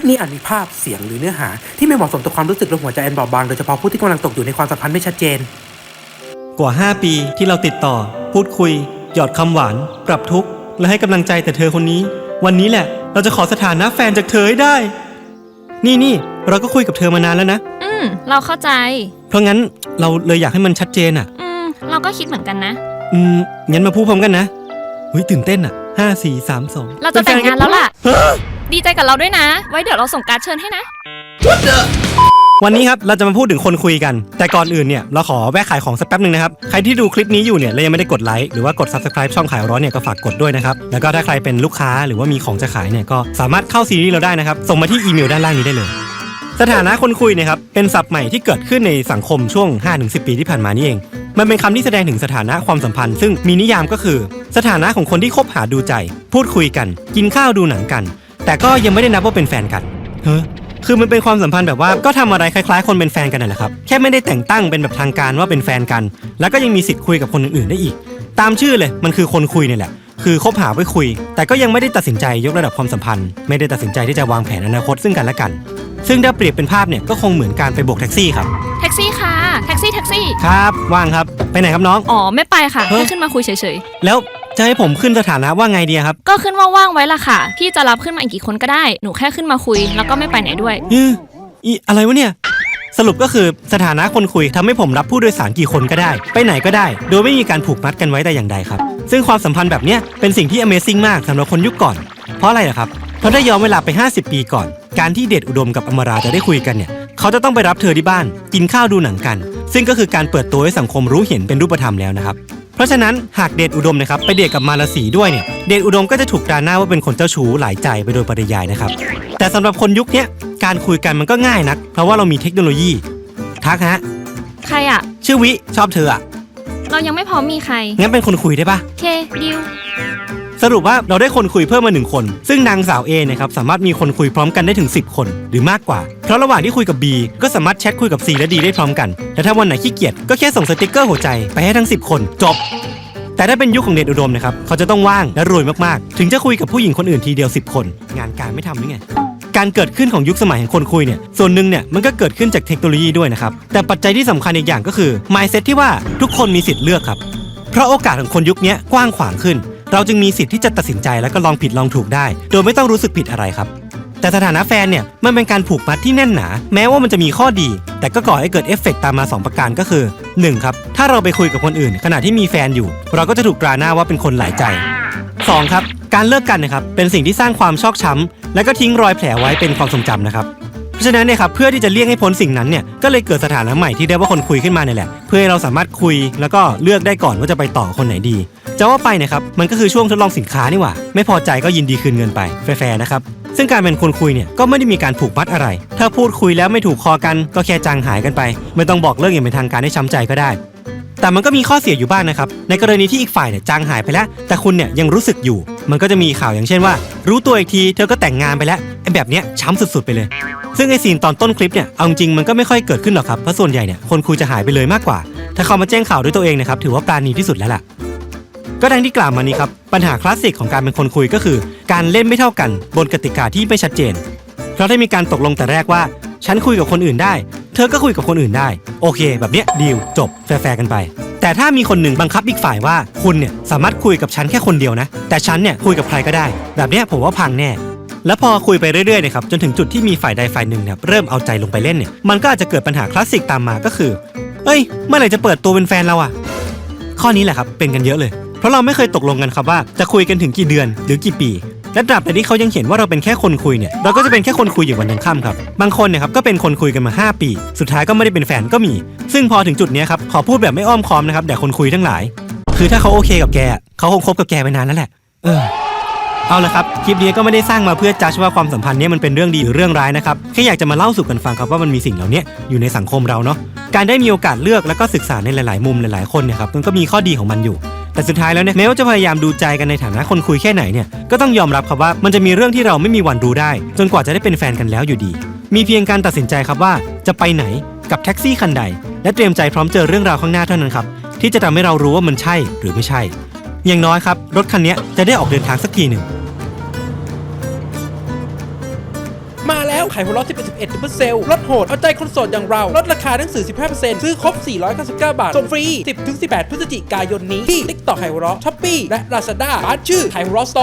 ปนี้อาจมีภาพเสียงหรือเนื้อหา ที่ไม่เหมาะสมต่อความรู้สึกและหัวใจอันบอบบางโดยเฉพาะผู้ที่กำลังตกอยู่ในความสัมพันธ์ไม่ชัดเจน กว่า 5 ปีที่เราติดต่อ พูดคุย หยอดคำหวาน ปรับทุกข์และให้กำลังใจแต่เธอคนนี้ วันนี้แหละ เราจะขอสถานะแฟนจากเธอให้ได้ นี่นี่เราก็คุยกับเธอมานานแล้วนะ อืม เราเข้าใจ เพราะงั้นเราเลยอยากให้มันชัดเจนอะ อืม เราก็คิดเหมือนกันนะ อืมงั้นมาพูดพร้อมกันนะเฮ้ยตื่นเต้นอะห้าสี่สามสองเราจะแต่งงานแล้วล่ะ ดีใจกับเราด้วยนะ ไว้เดี๋ยวเราส่งการ์ดเชิญให้นะ วันนี้ครับเราจะมาพูดถึงคนคุยกัน แต่ก่อนอื่นเนี่ยเราขอแวะขายของสักแป๊บหนึ่งนะครับ ใครที่ดูคลิปนี้อยู่เนี่ยแล้วยังไม่ได้กดไลค์หรือว่ากด subscribe ช่องขายร้อนเนี่ยก็ฝากกดด้วยนะครับ แล้วก็ถ้าใครเป็นลูกค้าหรือว่ามีของจะขายเนี่ยก็สามารถเข้าซีรีส์เราได้นะครับส่งมาที่อีเมลด้านล่างนี้ได้เลย สถานะคนคุยเนะครับเป็นศัพท์ใหม่ที่เกิดขึ้นในสังคมช่วง 5-10 ปีที่ผ่านมานี่เอง มันเป็นคำที่แสดงถึงสถานะความสัมพันธ์ ซึ่งมีนิยามก็คือ สถานะของคนที่คบหาดูใจ พูดคุยกัน กินข้าวดูหนังกัน แต่ก็ยังไม่ได้นับว่าเป็นแฟนกันเฮ้อคือมันเป็นความสัมพันธ์แบบว่าก็ทำอะไรคล้ายๆ คนเป็นแฟนกันนั่นแหละครับแค่ไม่ได้แต่งตั้งเป็นแบบทางการว่าเป็นแฟนกัน แล้วก็ยังมีสิทธิ์คุยกับคนอื่นๆได้อีก ตามชื่อเลยมันคือคนคุยเนี่ยแหละคือคบหาไว้คุย แต่ก็ยังไม่ได้ตัดสินใจยกระดับความสัมพันธ์ ไม่ได้ตัดสินใจที่จะวางแผนอนาคตซึ่งกันและกัน ซึ่งถ้าเปรียบเป็นภาพเนี่ยก็คงเหมือนการไปโบกแท็กซี่ครับแท็กซี่ค่ะแท็กซี่แท็กซี่ครับว่างครับไปไหนครับน้องอ๋อไม่ไปค่ะเฮ้ยแค่ขึ้นมาคุยเฉยแล้ว จะให้ผมขึ้นสถานะว่าไงดีครับๆก็ขึ้นว่าว่างไว้ละค่ะ พี่จะรับขึ้นมาอีกกี่คนก็ได้ หนูแค่ขึ้นมาคุย แล้วก็ไม่ไปไหนด้วย อืออีอะไรวะเนี่ย สรุปก็คือสถานะคนคุยทำให้ผมรับผู้โดยสารกี่คนก็ได้ ไปไหนก็ได้ โดยไม่มีการผูกมัดกันไว้แต่อย่างใดครับ ซึ่งความสัมพันธ์แบบเนี้ยเป็นสิ่งที่ Amazing มากสำหรับคนยุคก่อน เพราะอะไรล่ะครับ เพราะถ้าย้อนเวลาไป 50 ปีก่อน การที่เดชอุดมกับอมราจะได้คุยกันเนี่ย เขาจะต้องไปรับเธอที่บ้าน กินข้าวดูหนังกัน ซึ่งก็คือการเปิดตัวให้สังคมรู้เห็นเป็นรูปธรรมแล้วนะครับเพ ราะฉะนั้นหากเดชอุดมนะครับไปเดทกับมาลาสีด้วยเนี่ยเดชอุดมก็จะถูกดราหน้าว่าเป็นคนเจ้าชู้หลายใจไปโดยปริยายนะครับ แต่สำหรับคนยุคเนี้ยการคุยกันมันก็ง่ายนัก เพราะว่าเรามีเทคโนโลยี ทักฮะ ใครอะชื่อวิชอบเธออะเรายังไม่พร้อมมีใคร งั้นเป็นคนคุยได้ปะเคดิว สรุปว่าเราได้คนคุยเพิ่มมาหนึ่งคน ซึ่งนางสาวเอนะครับสามารถมีคนคุยพร้อมกันได้ถึง 10 คน หรือมากกว่า เพราะระหว่างที่คุยกับ B ก็สามารถแชทคุยกับ C และ D ได้พร้อมกัน แต่ถ้าวันไหนขี้เกียจก็แค่ส่งสติกเกอร์หัวใจไปให้ทั้ง 10 คนจบแต่ถ้าเป็นยุคของเดชอุดมนะครับ เขาจะต้องว่างและรวยมากๆ ถึงจะคุยกับผู้หญิงคนอื่นทีเดียว 10 คน งานการไม่ทำหรือไง การเกิดขึ้นของยุคสมัยแห่งคนคุยเนี่ย ส่วนหนึ่งเนี่ยมันก็เกิดขึ้นจากเทคโนโลยีด้วยนะครับ แต่ปัจจัยที่สำคัญอีกอย่างก็คือ mindset ที่ว่าทุกคนมีสิทธิ์เลือกครับ เพราะโอกาสของคนยุคนี้กว้างขวางขึ้น เราจึงมีสิทธิ์ที่จะตัดสินใจแล้วก็ลองผิดลองถูกได้ โดยไม่ต้องรู้สึกผิดอะไรครับ แต่สถานะแฟนเนี่ยมันเป็นการผูกมัดที่แน่นหนา แม้ว่ามันจะมีข้อดี แต่ก็ก่อให้เกิดเอฟเฟกต์ตามมา 2 ประการก็คือ 1. ครับถ้าเราไปคุยกับคนอื่น ขณะที่มีแฟนอยู่ เราก็จะถูกตราหน้าว่าเป็นคนหลายใจ 2. ครับการเลิกกันนะครับเป็นสิ่งที่สร้างความชอกช้ำและก็ทิ้งรอยแผลไว้เป็นความทรงจำนะครับเพราะฉะนั้นเนี่ยครับเพื่อที่จะเลี่ยงให้พ้นสิ่งนั้นเนี่ยก็เลยเกิดสถานะใหม่ที่เรียกว่าคนคุยขึ้นมาเนี่ยแหละ เพื่อให้เราสามารถคุยแล้วก็เลือกได้ก่อนว่าจะไปต่อคนไหนดี จะว่าไปเนะครับมันก็คือช่วงทดลองสินค้านี่หว่า ไม่พอใจก็ยินดีคืนเงินไปแฟร์ๆนะครับซึ่งการเป็นคนคุยเนี่ยก็ไม่ได้มีการผูกมัดอะไร ถ้าพูดคุยแล้วไม่ถูกคอกันก็แค่จางหายกันไป ไม่ต้องบอกเลิกอย่างเป็นทางการให้ช้ำใจก็ได้ แต่มันก็มีข้อเสียอยู่บ้างนะครับ ในกรณีที่อีกฝ่ายเนี่ยจางหายไปแล้ว แต่คุณเนี่ยยังรู้สึกอยู่ มันก็จะมีข่าวอย่างเช่นว่า รู้ตัวอีกทีเธอก็แต่งงานไปแล้วไอ้แบบเนี้ยช้ำสุดๆไปเลย ซึ่งไอ้ซีนตอนต้นคลิปเนี่ยเอาจริงมันก็ไม่ค่อยเกิดขึ้นหรอกครับเพราะส่วนใหญ่เนี่ยคนคุยจะหายไปเลยมากกว่า ถ้าเขามาแจ้งข่าวด้วยตัวเองนะครับถือว่าปราณีที่สุดแล้วล่ะ ก็ดังที่กล่าวมานี้ครับ ปัญหาคลาสสิกของการเป็นคนคุยก็คือ การเล่นไม่เท่ากันบนกติกาที่ไม่ชัดเจน เพราะได้มีการตกลงแต่แรกว่า ฉันคุยกับคนอื่นได้ เธอก็คุยกับคนอื่นได้ โอเค แบบเนี้ยดีลจบแฟร์กันไป แต่ถ้ามีคนหนึ่งบังคับอีกฝ่ายว่าคุณเนี่ยสามารถคุยกับฉันแค่คนเดียวนะ แต่ฉันเนี่ยคุยกับใครก็ได้ แบบเนี้ยผมว่าพังแน่แล้วพอคุยไปเรื่อยๆนะครับจนถึงจุดที่มีฝ่ายใดฝ่ายหนึ่งเนี่ยเริ่มเอาใจลงไปเล่นเนี่ยมันก็อาจจะเกิดปัญหาคลาสสิกตามมาก็คือ เอ้ย เมื่อไหร่จะเปิดตัวเป็นแฟนเราอะข้อนี้แหละครับเป็นกันเยอะเลย เพราะเราไม่เคยตกลงกันครับว่าจะคุยกันถึงกี่เดือนหรือกี่ปีและตราบใดที่เขายังเห็นว่าเราเป็นแค่คนคุยเนี่ยเราก็จะเป็นแค่คนคุยอย่างวันยังค่ำครับบางคนเนี่ยครับก็เป็นคนคุยกันมา 5 ปี สุดท้ายก็ไม่ได้เป็นแฟนก็มี ซึ่งพอถึงจุดนี้ครับขอพูดแบบไม่อ้อมค้อมนะครับแต่คนคุยทั้งหลาย คือถ้าเขาโอเคกับแกเขาคงคบกับแกไปนานแล้วแหละเออเอาละครับคลิปนี้ก็ไม่ได้สร้างมาเพื่อจัดว่าความสัมพันธ์นี้มันเป็นเรื่องดีหรือเรื่องร้ายนะครับแค่อยากจะมาเล่าสู่กันฟังครับว่ามันมีสิ่งเหล่านี้อยู่ในสังคมเราเนาะการได้มีโอกาสเลือกแล้วก็ศึกษาในหลาย ๆ มุมหลาย ๆ คนเนี่ยครับมันก็มีข้อดีของมันอยู่ แต่สุดท้ายแล้วเนี่ยแม้ว่าจะพยายามดูใจกันในฐานะคนคุยแค่ไหนเนี่ยก็ต้องยอมรับครับว่ามันจะมีเรื่องที่เราไม่มีวันรู้ได้ จนกว่าจะได้เป็นแฟนกันแล้วอยู่ดี มีเพียงการตัดสินใจครับว่าจะไปไหนกับแท็กซี่คันใด และเตรียมใจพร้อมเจอเรื่องราวข้างหน้าเท่านั้นครับที่จะทำให้เรารู้ว่ามันใช่หรือไม่ใช่ อย่างน้อยครับรถคันนี้จะได้ออกเดินทางสักทีหนึ่ง ไขหัวเราะที่เป็น11 Double Sale ลดโหด เอาใจคนโสดอย่างเรา ลดราคาหนังสือ 15%ซื้อครบ 499 บาท ส่งฟรี 10-18 พฤศจิกายนนี้ที่ TikTok ไขหัวเราะ Shopee และ Lazada ร้านชื่อไขหัวเราะโต